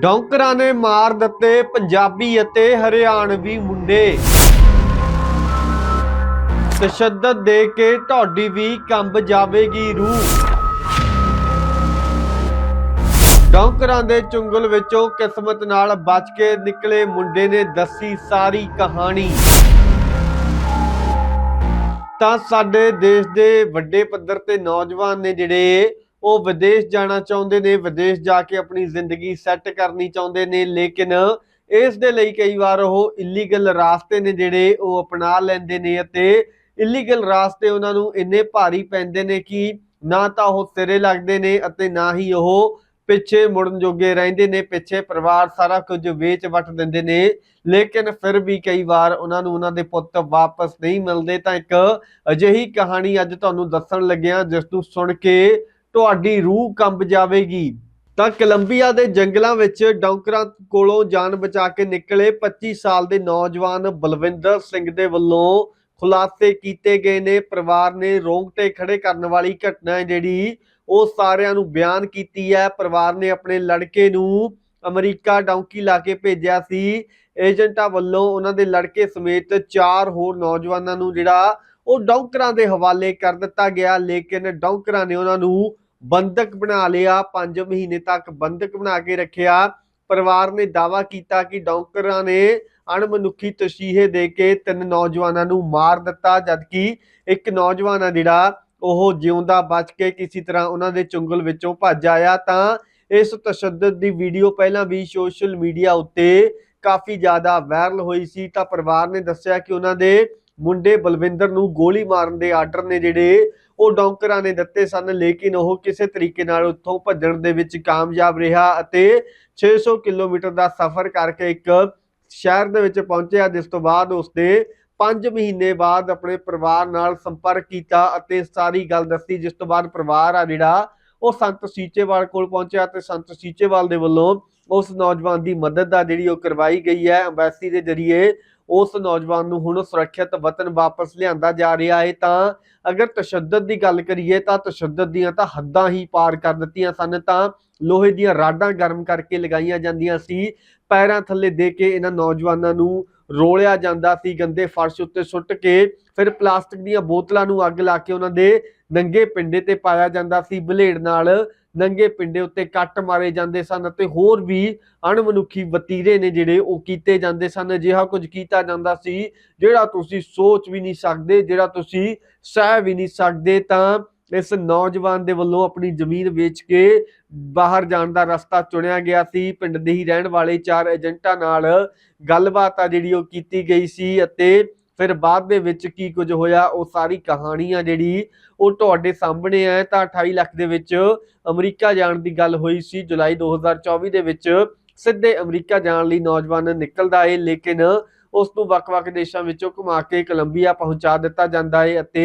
ਡੌਂਕਰਾਂ ਨੇ ਮਾਰ ਦਿੱਤੇ ਪੰਜਾਬੀ ਅਤੇ ਹਰਿਆਣਵੀ ਮੁੰਡੇ। ਤਸ਼ੱਦਦ ਦੇ ਕੇ ਤੁਹਾਡੀ ਵੀ ਕੰਬ ਜਾਵੇਗੀ ਰੂਹ। ਡੌਂਕਰਾਂ ਦੇ ਚੁੰਗਲ ਵਿੱਚੋਂ ਕਿਸਮਤ ਨਾਲ ਬਚ ਕੇ ਨਿਕਲੇ ਮੁੰਡੇ ਨੇ ਦੱਸੀ ਸਾਰੀ ਕਹਾਣੀ। ਤਾਂ ਸਾਡੇ ਦੇਸ਼ ਦੇ ਵੱਡੇ ਪੱਧਰ ਤੇ ਨੌਜਵਾਨ ਨੇ ਜਿਹੜੇ ਉਹ ਵਿਦੇਸ਼ ਜਾਣਾ ਚਾਹੁੰਦੇ ਨੇ, ਵਿਦੇਸ਼ ਜਾ ਕੇ ਆਪਣੀ ਜ਼ਿੰਦਗੀ ਸੈੱਟ ਕਰਨੀ ਚਾਹੁੰਦੇ ਨੇ, ਲੇਕਿਨ ਇਸ ਦੇ ਲਈ ਕਈ ਵਾਰ ਉਹ ਇਲੀਗਲ ਰਾਸਤੇ ਨੇ ਜਿਹੜੇ ਉਹ ਅਪਣਾ ਲੈਂਦੇ ਨੇ ਅਤੇ ਇਲੀਗਲ ਰਾਸਤੇ ਉਹਨਾਂ ਨੂੰ ਇੰਨੇ ਭਾਰੀ ਪੈਂਦੇ ਨੇ ਕਿ ਨਾ ਤਾਂ ਉਹ ਸਿਰੇ ਲੱਗਦੇ ਨੇ ਅਤੇ ਨਾ ਹੀ ਉਹ ਪਿੱਛੇ ਮੁੜਨ ਜੋਗੇ ਰਹਿੰਦੇ ਨੇ, ਪਿੱਛੇ ਪਰਿਵਾਰ ਸਾਰਾ ਕੁਝ ਵੇਚ ਵਟ ਦਿੰਦੇ ਨੇ। ਲੇਕਿਨ ਫਿਰ ਵੀ ਕਈ ਵਾਰ ਉਹਨਾਂ ਨੂੰ ਉਹਨਾਂ ਦੇ ਪੁੱਤ ਵਾਪਸ ਨਹੀਂ ਮਿਲਦੇ। ਤਾਂ ਇੱਕ ਅਜਿਹੀ ਕਹਾਣੀ ਅੱਜ ਤੁਹਾਨੂੰ ਦੱਸਣ ਲੱਗਿਆ, ਜਿਸ ਨੂੰ ਸੁਣ ਕੇ ਤੁਹਾਡੀ ਰੂਹ ਕੰਬ ਜਾਵੇਗੀ। ਤਾਂ ਕੋਲੰਬੀਆ ਦੇ ਜੰਗਲਾਂ ਵਿੱਚ ਡੌਂਕਰਾਂ ਕੋਲੋਂ ਜਾਨ ਬਚਾ ਕੇ ਨਿਕਲੇ 25 ਸਾਲ ਦੇ ਨੌਜਵਾਨ ਬਲਵਿੰਦਰ ਸਿੰਘ ਦੇ ਵੱਲੋਂ ਖੁਲਾਸੇ ਕੀਤੇ ਗਏ ਨੇ। ਪਰਿਵਾਰ ਨੇ ਰੋਂਗਟੇ ਖੜੇ ਕਰਨ ਵਾਲੀ ਘਟਨਾ ਹੈ ਜਿਹੜੀ ਉਹ ਸਾਰਿਆਂ ਨੂੰ ਬਿਆਨ ਕੀਤੀ ਹੈ। ਪਰਿਵਾਰ ਨੇ ਆਪਣੇ ਲੜਕੇ ਨੂੰ ਅਮਰੀਕਾ ਡੌਂਕੀ ਲਾ ਕੇ ਭੇਜਿਆ ਸੀ। ਏਜੰਟਾਂ ਵੱਲੋਂ ਉਹਨਾਂ ਦੇ ਲੜਕੇ ਸਮੇਤ ਚਾਰ ਹੋਰ ਨੌਜਵਾਨਾਂ ਨੂੰ ਜਿਹੜਾ ਉਹ ਡੌਂਕਰਾਂ ਦੇ ਹਵਾਲੇ ਕਰ ਦਿੱਤਾ ਗਿਆ। ਲੇਕਿਨ ਡੌਂਕਰਾਂ ਨੇ ਉਹਨਾਂ ਨੂੰ ਬੰਦਕ ਬਣਾ ਲਿਆ 5 ਮਹੀਨੇ ਤੱਕ ਬੰਦਕ ਬਣਾ ਕੇ ਰੱਖਿਆ। ਪਰਿਵਾਰ ਨੇ ਦਾਵਾ ਕੀਤਾ ਕਿ ਡੌਂਕਰਾਂ ਨੇ ਅਣਮਨੁੱਖੀ ਤਸ਼ੀਹੇ ਦੇ ਕੇ ਤਿੰਨ ਨੌਜਵਾਨਾਂ ਨੂੰ ਮਾਰ ਦਿੱਤਾ, ਜਦਕਿ ਇੱਕ ਨੌਜਵਾਨ ਆ ਜਿਹੜਾ, ਉਹ ਜਿਉਂਦਾ ਬਚ ਕੇ ਕਿਸੇ ਤਰ੍ਹਾਂ ਉਹਨਾਂ ਦੇ ਚੁੰਗਲ ਵਿੱਚੋਂ ਭੱਜ ਆਇਆ। ਤਾਂ ਇਸ ਤਸ਼ੱਦਦ ਦੀ ਵੀਡੀਓ ਪਹਿਲਾਂ ਵੀ ਸੋਸ਼ਲ ਮੀਡੀਆ ਉੱਤੇ ਕਾਫੀ ਜ਼ਿਆਦਾ ਵਾਇਰਲ ਹੋਈ ਸੀ। ਤਾਂ ਪਰਿਵਾਰ ਨੇ ਦੱਸਿਆ ਕਿ ਉਹਨਾਂ ਦੇ ਮੁੰਡੇ ਬਲਵਿੰਦਰ ਨੂੰ ਗੋਲੀ ਮਾਰਨ ਦੇ ਆਰਡਰ ਨੇ ਜਿਹੜੇ ਉਹ ਡੌਂਕਰਾਂ ਨੇ ਦਿੱਤੇ ਸਨ, ਲੇਕਿਨ ਉਹ ਕਿਸੇ ਤਰੀਕੇ ਨਾਲ ਉੱਥੋਂ ਭੱਜਣ ਦੇ ਵਿੱਚ ਕਾਮਯਾਬ ਰਿਹਾ ਅਤੇ 600 ਕਿਲੋਮੀਟਰ ਦਾ ਸਫ਼ਰ ਕਰਕੇ ਇੱਕ ਸ਼ਹਿਰ ਦੇ ਵਿੱਚ ਪਹੁੰਚਿਆ, ਜਿਸ ਤੋਂ ਬਾਅਦ ਉਸਦੇ 5 ਮਹੀਨੇ ਬਾਅਦ ਆਪਣੇ ਪਰਿਵਾਰ ਨਾਲ ਸੰਪਰਕ ਕੀਤਾ ਅਤੇ ਸਾਰੀ ਗੱਲ ਦੱਸੀ, ਜਿਸ ਤੋਂ ਬਾਅਦ ਪਰਿਵਾਰ ਆ ਜਿਹੜਾ, ਉਹ ਸੰਤ ਸੀਚੇਵਾਲ ਕੋਲ ਪਹੁੰਚਿਆ ਤੇ ਸੰਤ ਸੀਚੇਵਾਲ ਦੇ ਵੱਲੋਂ ਉਸ ਨੌਜਵਾਨ ਦੀ ਮਦਦ ਆ ਜਿਹੜੀ ਉਹ ਕਰਵਾਈ ਗਈ ਹੈ ਐਮਬੈਸੀ ਦੇ ਜ਼ਰੀਏ ਉਸ ਨੌਜਵਾਨ ਨੂੰ ਹੁਣ ਸੁਰੱਖਿਅਤ ਵਤਨ ਵਾਪਸ ਲਿਆਂਦਾ ਜਾ ਰਿਹਾ ਹੈ, ਤਾਂ ਅਗਰ ਤਸ਼ੱਦਦ ਦੀ ਗੱਲ ਕਰੀਏ ਤਾਂ ਤਸ਼ੱਦਦ ਦੀਆਂ ਤਾਂ ਹੱਦਾਂ ਹੀ ਪਾਰ ਕਰ ਦਿੱਤੀਆਂ ਸਨ, ਤਾਂ ਲੋਹੇ ਦੀਆਂ ਰਾਡਾਂ ਗਰਮ ਕਰਕੇ ਲਗਾਈਆਂ ਜਾਂਦੀਆਂ ਸੀ। ਪੈਰਾਂ ਥੱਲੇ ਦੇ ਕੇ ਇਹਨਾਂ ਨੌਜਵਾਨਾਂ ਨੂੰ ਰੋਲਿਆ ਜਾਂਦਾ ਸੀ, ਗੰਦੇ ਫਰਸ਼ ਉੱਤੇ ਸੁੱਟ ਕੇ, ਫਿਰ ਪਲਾਸਟਿਕ ਦੀਆਂ ਬੋਤਲਾਂ ਨੂੰ ਅੱਗ ਲਾ ਕੇ ਉਹਨਾਂ ਦੇ ਨੰਗੇ ਪਿੰਡੇ ਤੇ ਪਾਇਆ ਜਾਂਦਾ ਸੀ। ਬਲੇਡ ਨਾਲ ਨੰਗੇ ਪਿੰਡੇ ਉੱਤੇ ਕੱਟ ਮਾਰੇ ਜਾਂਦੇ ਸਨ ਅਤੇ ਹੋਰ ਵੀ ਅਣਮਨੁੱਖੀ ਵਤੀਰੇ ਨੇ ਜਿਹੜੇ ਉਹ ਕੀਤੇ ਜਾਂਦੇ ਸਨ। ਅਜਿਹਾ ਕੁਝ ਕੀਤਾ ਜਾਂਦਾ ਸੀ ਜਿਹੜਾ ਤੁਸੀਂ ਸੋਚ ਵੀ ਨਹੀਂ ਸਕਦੇ, ਜਿਹੜਾ ਤੁਸੀਂ ਸਹਿ ਵੀ ਨਹੀਂ ਸਕਦੇ ਤਾਂ ਇਸ ਨੌਜਵਾਨ ਦੇ ਵੱਲੋਂ ਆਪਣੀ ਜ਼ਮੀਨ ਵੇਚ ਕੇ ਬਾਹਰ ਜਾਣ ਦਾ ਰਸਤਾ ਚੁਣਿਆ ਗਿਆ ਸੀ। ਪਿੰਡ ਦੇ ਹੀ ਰਹਿਣ ਵਾਲੇ ਚਾਰ ਏਜੰਟਾਂ ਨਾਲ ਗੱਲਬਾਤ ਆ ਜਿਹੜੀ ਉਹ ਕੀਤੀ ਗਈ ਸੀ ਅਤੇ ਫਿਰ ਬਾਅਦ ਦੇ ਵਿੱਚ ਕੀ ਕੁਝ ਹੋਇਆ? ਉਹ ਸਾਰੀ ਕਹਾਣੀ ਆ ਜਿਹੜੀ ਉਹ ਤੁਹਾਡੇ ਸਾਹਮਣੇ ਹੈ। ਤਾਂ 28 ਲੱਖ ਦੇ ਵਿੱਚ ਅਮਰੀਕਾ ਜਾਣ ਦੀ ਗੱਲ ਹੋਈ ਸੀ। ਜੁਲਾਈ 2024 ਦੇ ਵਿੱਚ ਸਿੱਧੇ ਅਮਰੀਕਾ ਜਾਣ ਲਈ ਨੌਜਵਾਨ ਨਿਕਲਦਾ ਏ, ਲੇਕਿਨ ਉਸ ਨੂੰ ਵੱਖ-ਵੱਖ ਦੇਸ਼ਾਂ ਵਿੱਚੋਂ ਘੁਮਾ ਕੇ ਕੋਲੰਬੀਆ ਪਹੁੰਚਾ ਦਿੱਤਾ ਜਾਂਦਾ ਏ ਅਤੇ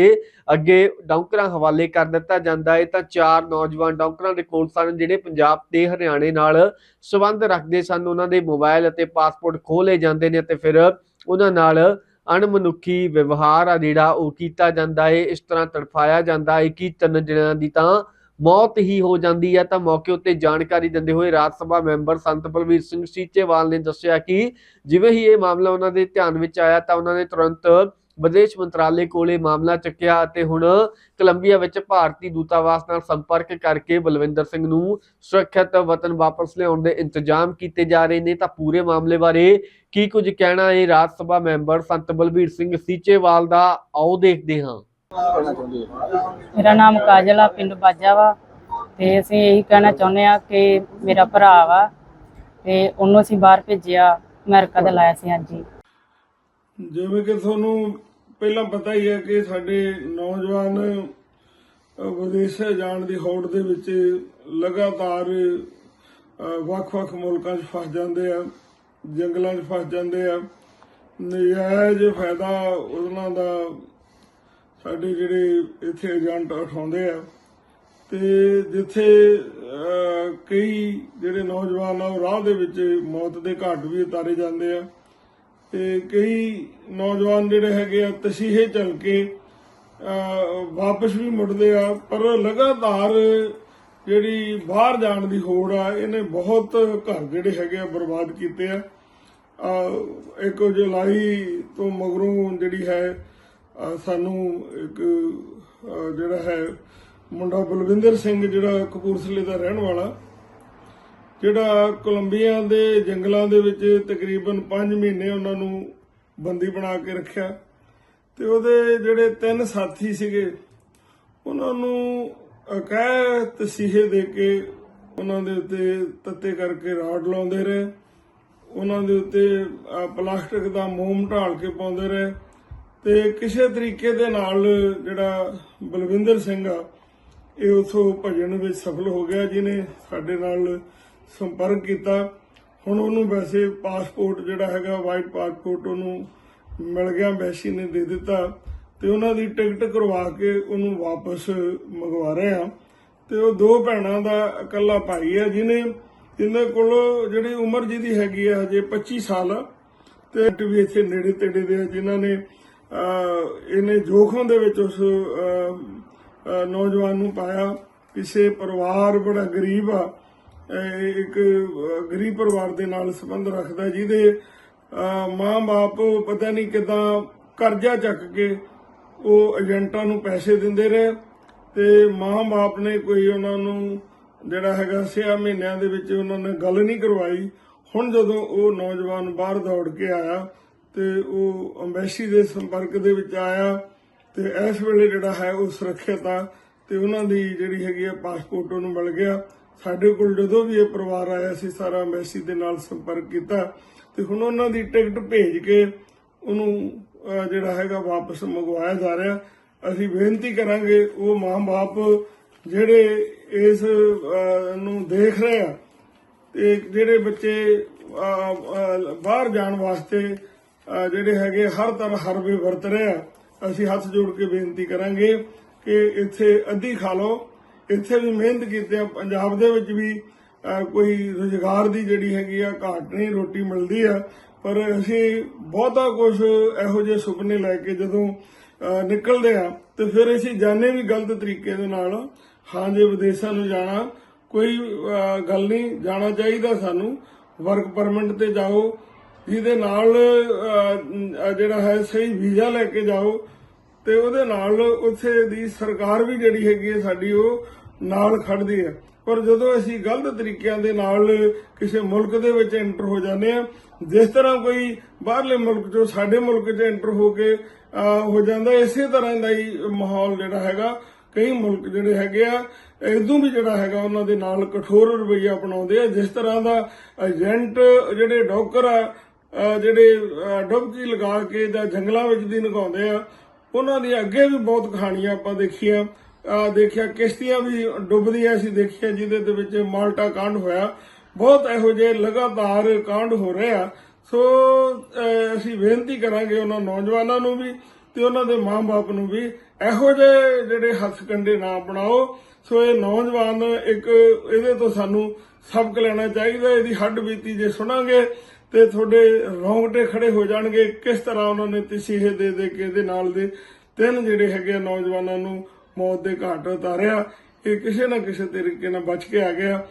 ਅੱਗੇ ਡੌਂਕਰਾਂ ਹਵਾਲੇ ਕਰ ਦਿੱਤਾ ਜਾਂਦਾ ਹੈ ਤਾਂ ਚਾਰ ਨੌਜਵਾਨ ਡੌਂਕਰਾਂ ਦੇ ਕੋਲ ਸਨ, ਜਿਹੜੇ ਪੰਜਾਬ ਤੇ ਹਰਿਆਣੇ ਨਾਲ ਸੰਬੰਧ ਰੱਖਦੇ ਸਨ। ਉਹਨਾਂ ਦੇ ਮੋਬਾਈਲ ਅਤੇ ਪਾਸਪੋਰਟ ਖੋਲੇ ਜਾਂਦੇ ਨੇ ਅਤੇ ਫਿਰ ਉਹਨਾਂ ਨਾਲ ਅਣਮਨੁੱਖੀ ਵਿਵਹਾਰ ਆ ਜਿਹੜਾ ਉਹ ਕੀਤਾ ਜਾਂਦਾ ਹੈ ਇਸ ਤਰ੍ਹਾਂ ਤੜਫਾਇਆ ਜਾਂਦਾ ਹੈ ਕਿ ਤਿੰਨ ਜਣਿਆਂ ਦੀ ਤਾਂ ਮੌਤ ਹੀ ਹੋ ਜਾਂਦੀ ਹੈ ਤਾਂ ਮੌਕੇ ਉੱਤੇ ਜਾਣਕਾਰੀ ਦਿੰਦੇ ਹੋਏ ਰਾਜ ਸਭਾ ਮੈਂਬਰ ਸੰਤ ਬਲਵੀਰ ਸਿੰਘ ਸੀਚੇਵਾਲ ਨੇ ਦੱਸਿਆ ਕਿ ਜਿਵੇਂ ਹੀ ਇਹ ਮਾਮਲਾ ਉਹਨਾਂ ਦੇ ਧਿਆਨ ਵਿੱਚ ਆਇਆ ਤਾਂ ਉਹਨਾਂ ਨੇ ਤੁਰੰਤ ਵਿਦੇਸ਼ ਮੰਤਰਾਲੇ ਕੋਲੇ ਮਾਮਲਾ ਚੱਕਿਆ ਅਤੇ ਹੁਣ ਕੋਲੰਬੀਆ ਵਿੱਚ ਭਾਰਤੀ ਦੂਤਾਵਾਸ ਨਾਲ ਸੰਪਰਕ ਕਰਕੇ ਬਲਵਿੰਦਰ ਸਿੰਘ ਨੂੰ ਸੁਰੱਖਿਅਤ ਵਤਨ ਵਾਪਸ ਲਿਆਉਣ ਦੇ ਇੰਤਜ਼ਾਮ ਕੀਤੇ ਜਾ ਰਹੇ ਨੇ। ਤਾਂ ਪੂਰੇ ਮਾਮਲੇ ਬਾਰੇ ਕੀ ਕੁਝ ਕਹਿਣਾ ਹੈ? ਰਾਜ ਸਭਾ ਮੈਂਬਰ ਸੰਤ ਬਲਬੀਰ ਸਿੰਘ ਸੀਚੇਵਾਲ ਦਾ ਆਓ ਦੇਖਦੇ ਹਾਂ। ਮੇਰਾ ਨਾਮ ਕਾਜਲ ਆ ਪਿੰਡ ਬਾਜਾ ਵਾ ਤੇ ਅਸੀਂ ਇਹੀ ਕਹਿਣਾ ਚਾਹੁੰਦੇ ਆ ਕਿ ਮੇਰਾ ਭਰਾ ਵਾ ਤੇ ਉਹਨੂੰ ਅਸੀਂ ਬਾਹਰ ਭੇਜਿਆ ਅਮਰੀਕਾ ਦਾ ਲਾਇਆ ਸੀ ਹਾਂਜੀ। ਜਿਵੇਂ ਕਿ ਤੁਹਾਨੂੰ ਪਹਿਲਾਂ ਪਤਾ ਹੀ ਹੈ ਕਿ ਸਾਡੇ ਨੌਜਵਾਨ ਅਹ, ਜਾਣ ਦੀ ਹੌੜ ਦੇ ਵਿੱਚ ਲਗਾਤਾਰ ਵੱਖ-ਵੱਖ ਮੁਲਕਾਂ 'ਚ ਫਸ ਜਾਂਦੇ ਆ ਜੰਗਲਾਂ 'ਚ ਫਸ ਜਾਂਦੇ ਆ। ਨਜਾਇਜ਼ ਫਾਇਦਾ ਉਹਨਾਂ ਦਾ ਸਾਡੇ ਜਿਹੜੇ ਇੱਥੇ ਏਜੰਟ ਉਠਾਉਂਦੇ ਆ। ਤੇ ਜਿੱਥੇ ਕਈ ਜਿਹੜੇ ਨੌਜਵਾਨ ਆ ਉਹ ਰਾਹ ਦੇ ਵਿੱਚ ਮੌਤ ਦੇ ਘਾਟ ਵੀ ਉਤਾਰੇ ਜਾਂਦੇ ਆ। ਤੇ ਕਈ ਨੌਜਵਾਨ ਜਿਹੜੇ ਹੈਗੇ ਆ ਤਸੀਹੇ ਚੱਲ ਕੇ ਅਹ, ਵਾਪਸ ਵੀ ਮੁੜਦੇ ਆ ਪਰ ਲਗਾਤਾਰ ਜਿਹੜੀ ਬਾਹਰ ਜਾਣ ਦੀ ਹੋੜ ਆ ਇਹਨੇ ਬਹੁਤ ਘਰ ਜਿਹੜੇ ਹੈਗੇ ਆ ਬਰਬਾਦ ਕੀਤੇ ਆ। ਇੱਕ ਜੁਲਾਈ ਤੋਂ ਮਗਰੋਂ ਜਿਹੜੀ ਹੈ ਸਾਨੂੰ ਇੱਕ ਜਿਹੜਾ ਹੈ ਮੁੰਡਾ ਬਲਵਿੰਦਰ ਸਿੰਘ ਜਿਹੜਾ ਕਪੂਰਥਲੇ ਦਾ ਰਹਿਣ ਵਾਲਾ ਜਿਹੜਾ ਕੋਲੰਬੀਆ ਦੇ ਜੰਗਲਾਂ ਦੇ ਵਿੱਚ ਤਕਰੀਬਨ 5 ਮਹੀਨੇ ਉਹਨਾਂ ਨੂੰ ਬੰਦੀ ਬਣਾ ਕੇ ਰੱਖਿਆ। ਤੇ ਉਹਦੇ ਜਿਹੜੇ ਤਿੰਨ ਸਾਥੀ ਸੀਗੇ, ਉਹਨਾਂ ਨੂੰ ਅਕਹਿ ਤਸੀਹੇ ਦੇ ਕੇ ਉਹਨਾਂ ਦੇ ਉੱਤੇ ਤੱਤੇ ਕਰਕੇ ਰਾਡ ਲਾਉਂਦੇ ਰਹੇ। ਉਹਨਾਂ ਦੇ ਉੱਤੇ ਪਲਾਸਟਿਕ ਦਾ ਮੋਮ ਢਾਲ ਕੇ ਪਾਉਂਦੇ ਰਹੇ। ਤੇ ਕਿਸੇ ਤਰੀਕੇ ਦੇ ਨਾਲ ਜਿਹੜਾ ਬਲਵਿੰਦਰ ਸਿੰਘ ਆ, ਇਹ ਉਥੋਂ ਭਜਨ ਵਿੱਚ ਸਫਲ ਹੋ ਗਿਆ, ਜਿਹਨੇ ਸਾਡੇ ਨਾਲ ਸੰਪਰਕ ਕੀਤਾ। ਹੁਣ ਉਹਨੂੰ ਵੈਸੇ ਪਾਸਪੋਰਟ ਜਿਹੜਾ ਹੈਗਾ, ਵਾਈਟ ਪਾਸਪੋਰਟ ਉਹਨੂੰ ਮਿਲ ਗਿਆ ਵੈਸੀ ਨੇ ਦੇ ਦਿੱਤਾ ਤੇ ਉਹਨਾਂ ਦੀ ਟਿਕਟ ਕਰਵਾ ਕੇ ਉਹਨੂੰ ਵਾਪਸ ਮੰਗਵਾ ਰਹੇ ਆ ਤੇ ਉਹ ਦੋ ਭੈਣਾਂ ਦਾ ਇਕੱਲਾ ਭਾਈ ਹੈ, ਜਿਹਨੇ ਜਿਹਦੇ ਕੋਲ ਜਿਹੜੀ ਉਮਰ ਜਿਹਦੀ ਹੈਗੀ ਆ ਹਜੇ 25 ਸਾਲ ਆ ਤੇ ਵੀ ਇੱਥੇ ਨੇੜੇ ਤੇੜੇ ਦੇ ਆ ਜਿਨ੍ਹਾਂ ਨੇ ਇਹਨੇ ਜੋਖਮ ਦੇ ਵਿੱਚ ਉਸ ਨੌਜਵਾਨ ਨੂੰ ਪਾਇਆ। ਕਿਸੇ ਪਰਿਵਾਰ ਬੜਾ ਗਰੀਬ ਆ ਇੱਕ ਗਰੀਬ ਪਰਿਵਾਰ ਦੇ ਨਾਲ ਸੰਬੰਧ ਰੱਖਦਾ ਜਿਹਦੇ ਮਾਂ-ਬਾਪ ਪਤਾ ਨਹੀਂ ਕਿਦਾਂ ਕਰਜ਼ਾ ਚੱਕ ਕੇ ਉਹ ਏਜੰਟਾਂ ਨੂੰ ਪੈਸੇ ਦਿੰਦੇ ਰਹੇ ਤੇ ਮਾਂ-ਬਾਪ ਨੇ ਕੋਈ ਉਹਨਾਂ ਨੂੰ ਜਿਹੜਾ ਹੈਗਾ 6 ਮਹੀਨਿਆਂ ਦੇ ਵਿੱਚ ਉਹਨਾਂ ਨੇ ਗੱਲ ਨਹੀਂ ਕਰਵਾਈ। ਹੁਣ ਜਦੋਂ ਉਹ ਨੌਜਵਾਨ ਬਾਹਰ ਦੌੜ ਕੇ ਆਇਆ ਤੇ ਉਹ ਅੰਬੈਸੀ ਦੇ ਸੰਪਰਕ ਦੇ ਵਿੱਚ ਆਇਆ ਤੇ ਇਸ ਵੇਲੇ ਜਿਹੜਾ ਹੈ ਉਹ ਸੁਰੱਖਿਅਤ ਆ ਤੇ ਉਹਨਾਂ ਦੀ ਜਿਹੜੀ ਹੈਗੀ ਆ ਪਾਸਪੋਰਟ ਉਹਨੂੰ ਮਿਲ ਗਿਆ। ਸਾਡੇ ਕੋਲ ਜਦੋਂ ਵੀ ਇਹ ਪਰਿਵਾਰ ਆਇਆ ਸੀ, ਸਾਰਾ ਅੰਬੈਸੀ ਦੇ ਨਾਲ ਸੰਪਰਕ ਕੀਤਾ ਤੇ ਹੁਣ ਉਹਨਾਂ ਦੀ ਟਿਕਟ ਭੇਜ ਕੇ ਉਹਨੂੰ ਜਿਹੜਾ ਹੈਗਾ ਵਾਪਸ ਮੰਗਵਾਇਆ ਜਾ ਰਿਹਾ। ਅਸੀਂ ਬੇਨਤੀ ਕਰਾਂਗੇ, ਉਹ ਮਾਂ-ਬਾਪ ਜਿਹੜੇ ਇਸ ਨੂੰ ਦੇਖ ਰਹੇ ਆ ਤੇ ਜਿਹੜੇ ਬੱਚੇ ਬਾਹਰ ਜਾਣ ਵਾਸਤੇ ਜਿਹੜੇ ਹੈਗੇ ਹਰ ਤਰ੍ਹਾਂ ਹਰਵੇ ਵਰਤ ਰਹੇ ਆ, ਅਸੀਂ ਹੱਥ ਜੋੜ ਕੇ ਬੇਨਤੀ ਕਰਾਂਗੇ ਕਿ ਇੱਥੇ ਅੱਧੀ ਖਾ ਲਓ। ਇੱਥੇ ਵੀ ਮਿਹਨਤ ਕੀਤੇ ਆ। ਪੰਜਾਬ ਦੇ ਵਿੱਚ ਵੀ ਕੋਈ ਰੁਜ਼ਗਾਰ ਦੀ ਜਿਹੜੀ ਹੈਗੀ ਆ, ਘਾਟ ਨਹੀਂ, ਰੋਟੀ ਮਿਲਦੀ ਆ। ਪਰ ਅਸੀਂ ਬਹੁਤਾ ਕੁਝ ਇਹੋ ਜਿਹੇ ਸੁਪਨੇ ਲੈ ਕੇ ਜਦੋਂ ਨਿਕਲਦੇ ਆ, ਤੇ ਫਿਰ ਅਸੀਂ ਜਾਣੇ ਵੀ ਗਲਤ ਤਰੀਕੇ ਦੇ ਨਾਲ, ਹਾਂ ਜੇ ਵਿਦੇਸ਼ਾਂ ਨੂੰ ਜਾਣਾ, ਕੋਈ ਗੱਲ ਨਹੀਂ, ਜਾਣਾ ਚਾਹੀਦਾ ਸਾਨੂੰ। ਵਰਕ ਪਰਮਿਟ ਤੇ ਜਾਓ, ਜਿਹਦੇ ਨਾਲ ਜਿਹੜਾ ਹੈ, ਸਹੀ ਵੀਜ਼ਾ ਲੈ ਕੇ ਜਾਓ। ਤੇ ਉਹਦੇ ਨਾਲ ਉੱਥੇ ਦੀ ਸਰਕਾਰ ਵੀ ਜਿਹੜੀ ਹੈਗੀ ਹੈ ਸਾਡੀ, ਉਹ ਨਾਲ ਖੜਦੀ ਹੈ। ਪਰ ਜਦੋਂ ਅਸੀਂ ਗਲਤ ਤਰੀਕਿਆਂ ਦੇ ਨਾਲ ਕਿਸੇ ਮੁਲਕ ਦੇ ਵਿੱਚ ਐਂਟਰ ਹੋ ਜਾਂਦੇ ਆ ਜਿਸ ਤਰ੍ਹਾਂ ਕੋਈ ਬਾਹਰਲੇ ਮੁਲਕ ਚੋਂ ਸਾਡੇ ਮੁਲਕ 'ਚ ਐਂਟਰ ਹੋ ਕੇ ਹੋ ਜਾਂਦਾ, ਇਸੇ ਤਰ੍ਹਾਂ ਦਾ ਹੀ ਮਾਹੌਲ ਜਿਹੜਾ ਹੈਗਾ, ਕਈ ਮੁਲਕ ਜਿਹੜੇ ਹੈਗੇ ਆ, ਇਦੋਂ ਵੀ ਜਿਹੜਾ ਹੈਗਾ, ਉਹਨਾਂ ਦੇ ਨਾਲ ਕਠੋਰ ਰਵੱਈਆ ਅਪਣਾਉਂਦੇ ਆ, ਜਿਸ ਤਰ੍ਹਾਂ ਦਾ ਏਜੰਟ ਜਿਹੜੇ ਡੋਕਰ ਆ ਜਿਹੜੇ ਡੁਬਕੀ ਲਗਾ ਕੇ ਜਾਂ ਜੰਗਲਾਂ ਵਿੱਚ ਦੀ ਨਗਾਉਂਦੇ ਆ ਉਹਨਾਂ ਦੀ ਅੱਗੇ ਵੀ ਬਹੁਤ ਕਹਾਣੀਆਂ ਆਪਾਂ ਦੇਖੀਆਂ। ਦੇਖਿਆ, ਕਿਸ਼ਤੀਆਂ ਵੀ ਡੁੱਬਦੀਆਂ ਅਸੀਂ ਦੇਖਿਆ ਜਿਹਦੇ ਦੇ ਵਿੱਚ ਮਾਲਟਾ ਕਾਂਡ ਹੋਇਆ। ਬਹੁਤ ਇਹੋ ਜਿਹੇ ਲਗਾਤਾਰ ਕਾਂਡ ਹੋ ਰਹੇ ਆ। ਸੋ ਅਸੀਂ ਬੇਨਤੀ ਕਰਾਂਗੇ ਉਹਨਾਂ ਨੌਜਵਾਨਾਂ ਨੂੰ ਵੀ ਤੇ ਉਹਨਾਂ ਦੇ ਮਾਂ-ਬਾਪ ਨੂੰ ਵੀ ਇਹੋ ਜਿਹੇ ਜਿਹੜੇ ਹੱਥ ਕੰਡੇ ਨਾ ਬਣਾਓ। ਸੋ ਇਹ ਨੌਜਵਾਨ ਇੱਕ, ਇਹਦੇ ਤੋਂ ਸਾਨੂੰ ਸਬਕ ਲੈਣਾ ਚਾਹੀਦਾ, ਇਹਦੀ ਹੱਡ ਬੀਤੀ ਜੇ ਸੁਣਾਂਗੇ। ਤੇ ਤੁਹਾਡੇ ਰੋਂਗਟੇ ਖੜੇ ਹੋ ਜਾਣਗੇ। ਕਿਸ ਤਰ੍ਹਾਂ ਉਹਨਾਂ ਨੇ ਤਸੀਹੇ ਦੇ ਦੇ ਕੇ ਇਹਦੇ ਨਾਲ ਦੇ ਤਿੰਨ ਜਿਹੜੇ ਹੈਗੇ ਆ ਨੌਜਵਾਨਾਂ ਨੂੰ ਮੌਤ ਦੇ ਘਾਟ ਉਤਾਰਿਆ। ਇਹ ਕਿਸੇ ਨਾ ਕਿਸੇ ਤਰੀਕੇ ਨਾਲ ਬਚ ਕੇ ਆ ਗਿਆ।